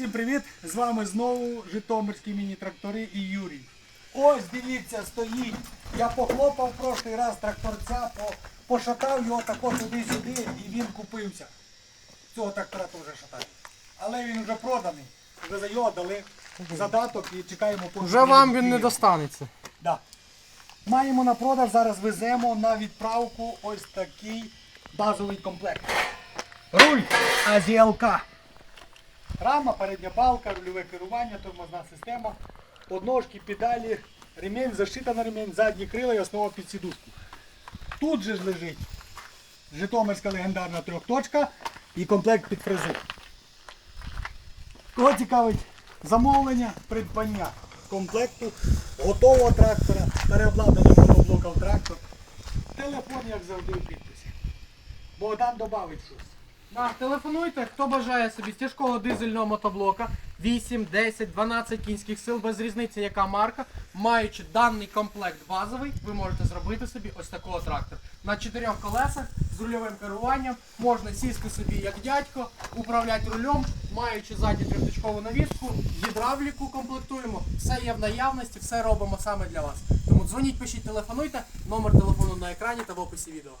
Всім привіт! З вами знову Житомирські міні-трактори і Юрій. Ось дивіться, стоїть. Я похлопав прошлий раз тракторця, по- пошатав його тако туди-сюди і він купився. Цього трактора теж шатаю. Але він вже проданий. Вже за його дали задаток і чекаємо поки Вже вам він не достанеться. Да. Маємо на продаж, зараз веземо на відправку ось такий базовий комплект. Руль АЗЛК. Рама, передня балка, рульове керування, тормозна система, подножки, педалі, ремінь, защита на ремінь, задні крила і основа під сідушку. Тут же ж лежить Житомирська легендарна трьохточка і комплект під фрезу. Кого цікавить замовлення, придбання комплекту, готового трактора, переобладнання моноблока в трактор. Телефон, як завжди, у підписі. Богдан додавить щось. Так, телефонуйте, хто бажає собі тяжкого дизельного мотоблока 8, 10, 12 кінських сил, без різниці яка марка. Маючи даний комплект базовий, ви можете зробити собі ось такого трактора. На чотирьох колесах з рульовим керуванням можна сісти собі як дядько, управляти рулем, маючи задню трьохточкову навіску, гідравліку комплектуємо, все є в наявності, все робимо саме для вас. Тому дзвоніть, пишіть, телефонуйте, номер телефону на екрані та в описі відео.